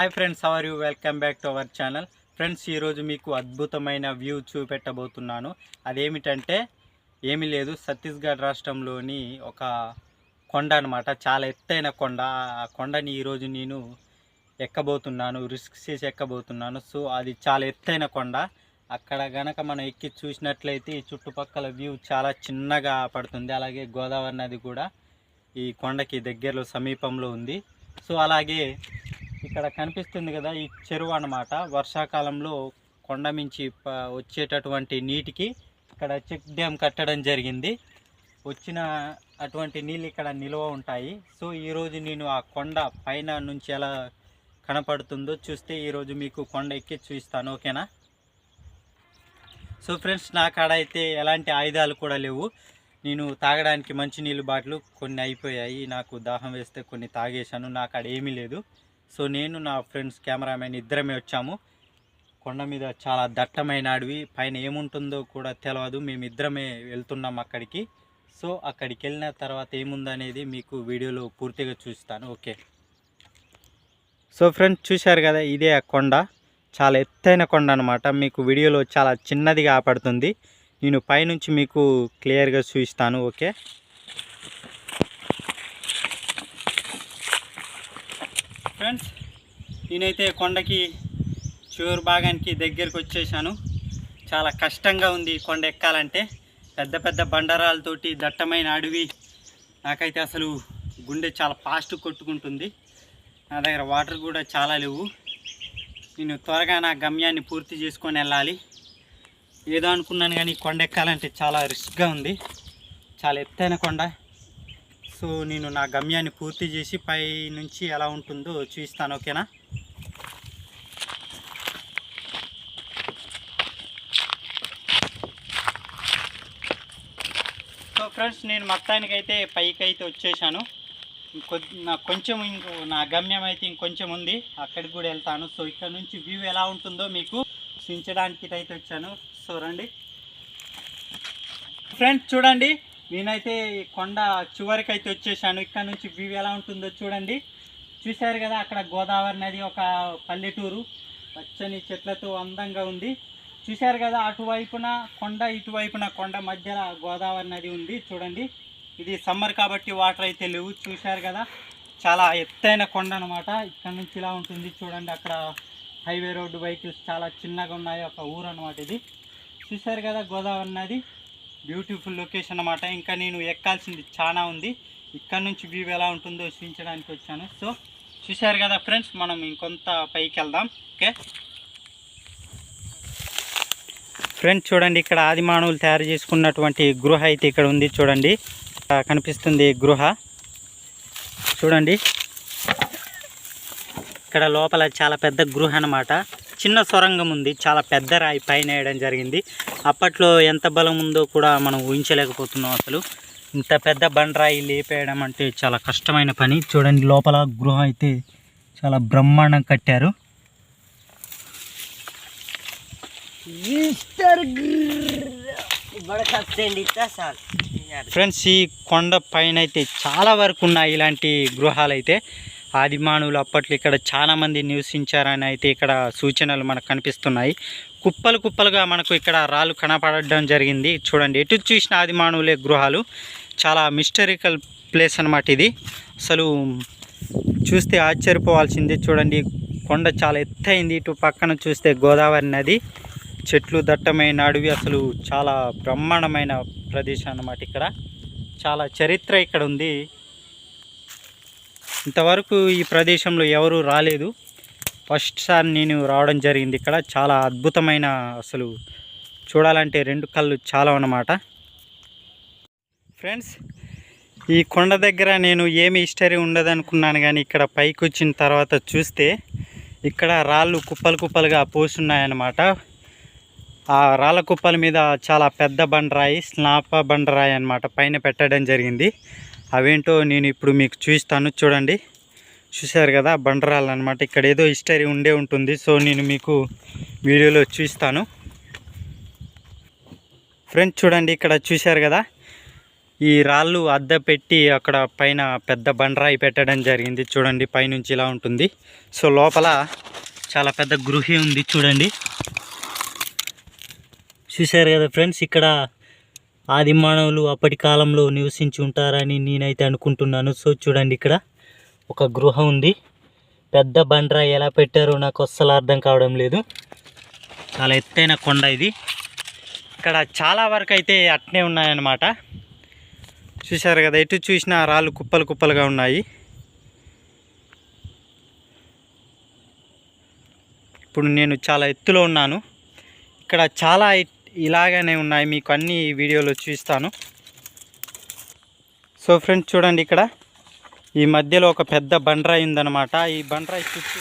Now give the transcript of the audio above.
Hi friends how are you welcome back to our channel friends ఈరోజు మీకు అద్భుతమైన view చూపెట్టబోతున్నాను. అదేమిటంటే ఏమీ లేదు. ఛత్తీస్గఢ్ రాష్ట్రంలోని ఒక కొండ అనమాట చాలా ఎత్తైన కొండ. ఆ కొండని ఈరోజు నేను ఎక్కబోతున్నాను. రిస్క్ చేసి ఎక్కబోతున్నాను. సో అది చాలా ఎత్తైన కొండ. అక్కడ గనక మనం ఎక్కి చూసినట్లయితే ఈ చుట్టుపక్కల వ్యూ చాలా చిన్నగా పడుతుంది. అలాగే గోదావరి నది కూడా ఈ కొండకి దగ్గరలో సమీపంలో ఉంది. సో అలాగే ఇక్కడ కనిపిస్తుంది కదా ఈ చెరువు అన్నమాట. వర్షాకాలంలో కొండ మించి వచ్చేటటువంటి నీటికి ఇక్కడ చెక్ డ్యామ్ కట్టడం జరిగింది. వచ్చిన అటువంటి నీళ్ళు ఇక్కడ నిల్వ ఉంటాయి. సో ఈరోజు నేను ఆ కొండ పైన నుంచి ఎలా కనపడుతుందో చూస్తే ఈరోజు మీకు కొండ ఎక్కి చూపిస్తాను ఓకేనా? సో ఫ్రెండ్స్ నా కాడ అయితే ఎలాంటి ఆయుధాలు కూడా లేవు. నేను తాగడానికి మంచినీళ్ళు బాటిలు కొన్ని అయిపోయాయి. నాకు దాహం వేస్తే కొన్ని తాగేశాను. నా కాడ ఏమీ లేదు. సో నేను నా ఫ్రెండ్స్ కెమెరామెన్ ఇద్దరమే వచ్చాము. కొండ మీద చాలా దట్టమైన అడవి పైన ఏముంటుందో కూడా తెలియదు మేము ఇద్దరమే వెళ్తున్నాం అక్కడికి. సో అక్కడికి వెళ్ళిన తర్వాత ఏముందనేది మీకు వీడియోలో పూర్తిగా చూస్తాను. ఓకే. సో ఫ్రెండ్స్ చూశారు కదా ఇదే ఆ కొండ. చాలా ఎత్తైన కొండ అనమాట మీకు వీడియోలో చాలా చిన్నదిగా పడుతుంది నేను పైనుంచి మీకు క్లియర్గా చూపిస్తాను. ఓకే. ఫ్రెండ్స్ నేనైతే కొండకి చివరి భాగానికి దగ్గరికి వచ్చేసాను. చాలా కష్టంగా ఉంది కొండ ఎక్కాలంటే. పెద్ద పెద్ద బండరాలతోటి దట్టమైన అడవి. నాకైతే అసలు గుండె చాలా ఫాస్ట్ కొట్టుకుంటుంది. నా దగ్గర వాటర్ కూడా చాలా లేవు. నేను త్వరగా నా గమ్యాన్ని పూర్తి చేసుకొని వెళ్ళాలి. ఏదో అనుకున్నాను కానీ కొండ ఎక్కాలంటే చాలా రిస్క్గా ఉంది. చాలా ఎత్తైన కొండ. సో నేను నా గమ్యాన్ని పూర్తి చేసి పై నుంచి ఎలా ఉంటుందో చూపిస్తాను ఓకేనా? సో ఫ్రెండ్స్ నేను మొత్తానికి అయితే పైకి అయితే వచ్చేసాను నాకు కొంచెం ఇంకో నా గమ్యం అయితే ఇంకొంచెం ఉంది. అక్కడికి కూడా వెళ్తాను. సో ఇక్కడ నుంచి వ్యూ ఎలా ఉంటుందో మీకు చూపించడానికి అయితే వచ్చాను. సో రండి. ఫ్రెండ్స్ చూడండి. నేనైతే కొండ చివరికి అయితే వచ్చేసాను. ఇక్కడ నుంచి వ్యూ ఎలా ఉంటుందో చూడండి. చూశారు కదా అక్కడ గోదావరి నది ఒక పల్లెటూరు. పచ్చని చెట్లతో అందంగా ఉంది. చూశారు కదా అటువైపున కొండ ఇటువైపున కొండ మధ్యలో గోదావరి నది ఉంది. చూడండి. ఇది సమ్మర్ కాబట్టి వాటర్ అయితే లేవు. చూశారు కదా చాలా ఎత్తైన కొండ అనమాట ఇక్కడ నుంచి ఇలా ఉంటుంది చూడండి. అక్కడ హైవే రోడ్డు వెహికల్స్ చాలా చిన్నగా ఉన్నాయి. ఒక ఊరు అనమాట ఇది. చూశారు కదా గోదావరి నది. బ్యూటిఫుల్ లొకేషన్ అనమాట ఇంకా నేను ఎక్కాల్సింది చాలా ఉంది. ఇక్కడ నుంచి వ్యూ ఎలా ఉంటుందో చూపించడానికి వచ్చాను. సో చూశారు కదా ఫ్రెండ్స్ మనం ఇంకొంత పైకి వెళ్దాం. ఓకే? ఫ్రెండ్స్ చూడండి ఇక్కడ ఆది మానవులు తయారు చేసుకున్నటువంటి గృహ అయితే ఇక్కడ ఉంది చూడండి. కనిపిస్తుంది గృహ. చూడండి. ఇక్కడ లోపల చాలా పెద్ద గృహ అన్నమాట. చిన్న సొరంగం ఉంది. చాలా పెద్ద రాయి పైన వేయడం జరిగింది. అప్పట్లో ఎంత బలం ఉందో కూడా మనం ఊహించలేకపోతున్నాం అసలు. ఇంత పెద్ద బండరాయి లేపేయడం అంటే చాలా కష్టమైన పని. చూడండి లోపల గృహ అయితే చాలా బ్రహ్మాండం కట్టారు. ఫ్రెండ్స్ ఈ కొండ పైన అయితే చాలా వరకు ఉన్నాయి ఇలాంటి గృహాలు అయితే ఆదిమానవులు అప్పట్లో ఇక్కడ చాలామంది నివసించారని అయితే ఇక్కడ సూచనలు మనకు కనిపిస్తున్నాయి. కుప్పలు కుప్పలుగా మనకు ఇక్కడ రాళ్ళు కనపడడం జరిగింది. చూడండి ఎటు చూసిన ఆదిమానవులే గృహాలు. చాలా మిస్టరికల్ ప్లేస్ అనమాట ఇది. అసలు చూస్తే ఆశ్చర్యపోవాల్సిందే చూడండి. కొండ చాలా ఎత్తైంది ఇటు పక్కన చూస్తే గోదావరి నది. చెట్లు దట్టమైన అడవి అసలు చాలా బ్రహ్మాండమైన ప్రదేశం అన్నమాట ఇక్కడ. చాలా చరిత్ర ఇక్కడ ఉంది. ఇంతవరకు ఈ ప్రదేశంలో ఎవరు రాలేదు. ఫస్ట్ సారి నేను రావడం జరిగింది ఇక్కడ. చాలా అద్భుతమైన అసలు చూడాలంటే రెండు కళ్ళు చాలా అన్నమాట ఫ్రెండ్స్ ఈ కొండ దగ్గర నేను ఏమి హిస్టరీ ఉండదనుకున్నాను కానీ ఇక్కడ పైకి వచ్చిన తర్వాత చూస్తే ఇక్కడ రాళ్ళు కుప్పలు కుప్పలుగా పోస్తున్నాయన్నమాట ఆ రాళ్ళ కుప్పల మీద చాలా పెద్ద బండరాయి స్నాప బండరాయి అన్నమాట పైన పెట్టడం జరిగింది. అవేంటో నేను ఇప్పుడు మీకు చూపిస్తాను చూడండి. చూశారు కదా బండరాళ్ళు అనమాట ఇక్కడ ఏదో హిస్టరీ ఉండే ఉంటుంది సో నేను మీకు వీడియోలో చూపిస్తాను ఫ్రెండ్స్ చూడండి ఇక్కడ చూశారు కదా. ఈ రాళ్ళు అద్దె పెట్టి అక్కడ పైన పెద్ద బండరాయి పెట్టడం జరిగింది. చూడండి పైనుంచి ఇలా ఉంటుంది. సో లోపల చాలా పెద్ద గృహి ఉంది చూడండి. చూశారు కదా ఫ్రెండ్స్ ఇక్కడ ఆది మానవులు అప్పటి కాలంలో నివసించి ఉంటారని నేనైతే అనుకుంటున్నాను. సో చూడండి ఇక్కడ ఒక గృహ ఉంది. పెద్ద బండరాయి ఎలా పెట్టారో నాకు అస్సలు అర్థం కావడం లేదు. చాలా ఎత్తైన కొండ ఇది. ఇక్కడ చాలా వరకు అయితే అట్నే ఉన్నాయన్నమాట. చూశారు కదా ఎటు చూసినా రాళ్ళు కుప్పలు కుప్పలుగా ఉన్నాయి. ఇప్పుడు నేను చాలా ఎత్తులో ఉన్నాను. ఇక్కడ చాలా ఇలాగనే ఉన్నాయి. మీకు అన్ని వీడియోలో చూస్తాను సో ఫ్రెండ్స్ చూడండి ఇక్కడ. ఈ మధ్యలో ఒక పెద్ద బండరాయి ఉందన్నమాట. ఈ బండరాయి చుట్టూ